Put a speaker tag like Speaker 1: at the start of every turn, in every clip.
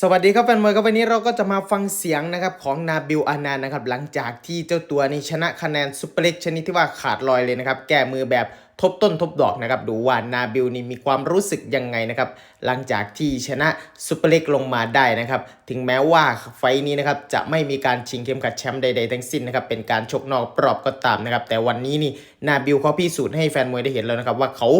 Speaker 1: สวัสดีครับแฟนมวยครับวันนี้เราก็จะมาฟังเสียงนะครับของนาบิลอานานะครับหลังจากที่เจ้าตัวนี้ชนะคะแนนซุปเปอร์เล็กชนิดที่ว่าขาดลอยเลยนะครับแก้มือแบบ ทบต้นทบดอกนะครับดูว่านาบิลนี่มีความรู้สึกยังไงนะครับหลังจากที่ชนะซุปเปอร์เล็กลงมาได้นะครับถึงแม้ว่าไฟต์นี้นะครับจะไม่มีการชิงเข็มขัดแชมป์ใดๆทั้งสิ้นนะครับเป็นการชกนอกปรอบก็ตามนะครับแต่วันนี้นี่นาบิลเขาพิสูจน์ให้แฟนมวยได้เห็นแล้วนะครับว่าเขา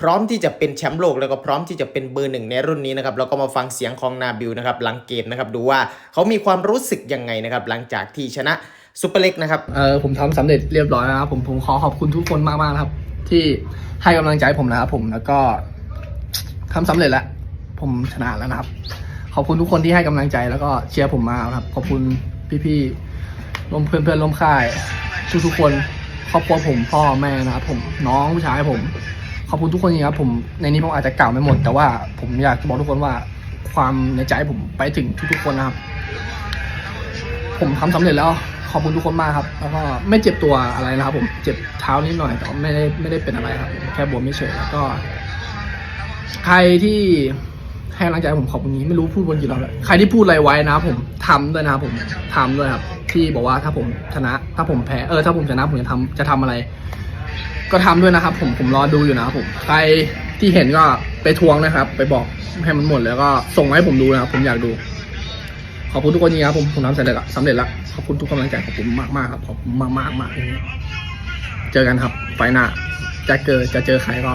Speaker 1: พร้อมที่จะเป็นแชมป์โลกแล้วก็พร้อมที่จะเป็นเบอร์หนึ่งในรุ่นนี้นะครับเราก็มาฟังเสียงของนาบิลนะครับหลังเกมนะครับดูว่าเขามีความรู้สึกยังไงนะครับหลังจากที่ชนะซุปเปอร์เล็กนะครับ
Speaker 2: เออผมทำสำเร็จเรียบร้อยแล้วนะครับผมผมขอขอบคุณทุกคนมากๆนะครับ ที่ให้กำลังใจผมนะครับผมแล้วก็ทำสำเร็จแล้วผมชนะแล้วนะครับ ขอบคุณทุกคนที่ให้กำลังใจแล้วก็เชียร์ผมมาครับ ขอบคุณพี่ๆร่วมเพื่อนเพื่อนๆร่วมค่ายทุกๆคนครอบครัวผมพ่อแม่นะครับผมน้องผู้ชายผม ขอบคุณทุกคนจริงครับผมในนี้ผมอาจจะกล่าวไม่หมด แต่ว่าผมอยากจะบอกทุกคนว่าความในใจผมไปถึงทุกๆคนนะครับ ผมทำสำเร็จแล้ว ขอบคุณทุกคนมากครับ แล้วก็ไม่เจ็บตัวอะไรนะครับ ผมเจ็บเท้านิดหน่อยแต่ไม่ได้ไม่ได้เป็นอะไรครับ แค่บวมไม่เฉยแล้วก็ ใครที่ให้กำลังใจผมขอบคุณนี้ไม่รู้พูดบนกี่รอบแล้วใครที่พูดอะไรไว้นะครับผมทำด้วยนะผมทำด้วยครับที่บอกว่าถ้าผมชนะ ถ้าผมแพ้เออถ้าผมชนะผมจะทำจะทำอะไร ก็ทำด้วยนะครับ ผมผมรอดูอยู่นะครับผมใครที่เห็นก็ไปทวงนะครับ ไปบอกให้มันหมดแล้วก็ส่งมาให้ผมดูนะครับผมอยากดู ขอบคุณทุกคนจริงๆครับผมผมทำสำเร็จแล้วสำเร็จแล้วขอบคุณทุกกำลังใจขอบคุณมากมากครับขอบคุณมากมากมากเจอกันครับไฟหน้าจะเจอจะเจอใครก็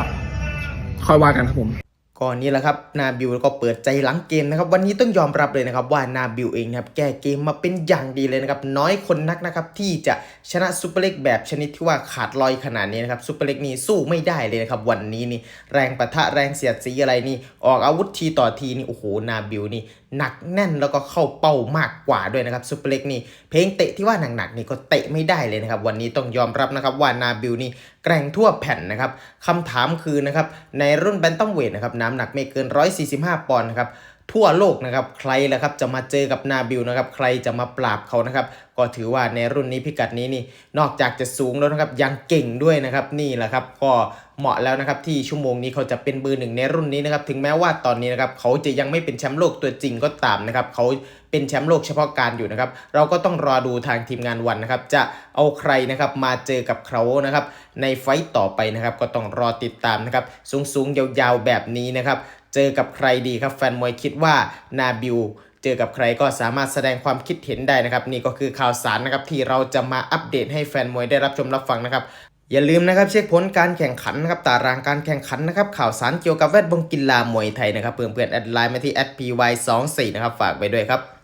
Speaker 2: ค่อยว่ากันครับผม
Speaker 1: ก่อนนี้แหละครับนาบิลก็เปิดใจหลังเกมนะครับ วันนี้ต้องยอมรับเลยนะครับว่านาบิลเองนะครับแก้เกมมาเป็นอย่างดีเลยนะครับ น้อยคนนักนะครับที่จะชนะซูเปอร์เล็กแบบชนิดที่ว่าขาดลอยขนาดนี้นะครับซูเปอร์เล็กนี่สู้ไม่ได้เลยนะครับ วันนี้นี่แรงปะทะแรงเสียดสีอะไรนี่ ออกอาวุธทีต่อทีนี่โอ้โหนาบิลนี่หนักแน่นแล้วก็เข้าเป้ามากกว่าด้วยนะครับซูเปอร์เล็กนี่เพลงเตะที่ว่าหนักๆนี่ก็เตะไม่ได้เลยนะครับ วันนี้ต้องยอมรับนะครับว่านาบิลนี่แกร่งทั่วแผ่นนะครับคำถามคือนะครับในรุ่นแบนตัมเวทนะครับน้้ำหนักไม่เกิน 145 ปอนด์ครับ ทั่วโลกนะครับใครล่ะครับจะมาเจอกับนาบิลนะครับใครจะมาปราบเขานะครับก็ถือว่าในรุ่นนี้พิกัดนี้นี่นอกจากจะสูงแล้วนะครับยังเก่งด้วยนะครับนี่แหละครับก็เหมาะแล้วนะครับที่ชั่วโมงนี้เขาจะเป็นเบอร์หนึ่งในรุ่นนี้นะครับถึงแม้ว่าตอนนี้นะครับเขาจะยังไม่เป็นแชมป์โลกตัวจริงก็ตามนะครับเขาเป็นแชมป์โลกเฉพาะการอยู่นะครับเราก็ต้องรอดูทางทีมงานวันนะครับจะเอาใครนะครับมาเจอกับเขานะครับในไฟต์ต่อไปนะครับก็ต้องรอติดตามนะครับสูงๆยาวๆแบบนี้นะครับ เจอกับใครดีครับแฟนมวยคิดว่านาบิวเจอกับใครก็สามารถแสดงความคิดเห็นได้นะครับ นี่ก็คือข่าวสารนะครับที่เราจะมาอัปเดตให้แฟนมวยได้รับชมรับฟังนะครับอย่าลืมนะครับเช็คผลการแข่งขันนะครับตารางการแข่งขันนะครับข่าวสารเกี่ยวกับแวดวงกีฬามวยไทยนะครับเพื่อนเพื่อนแอดไลน์มาที่ @py24 นะครับฝากไปด้วยครับ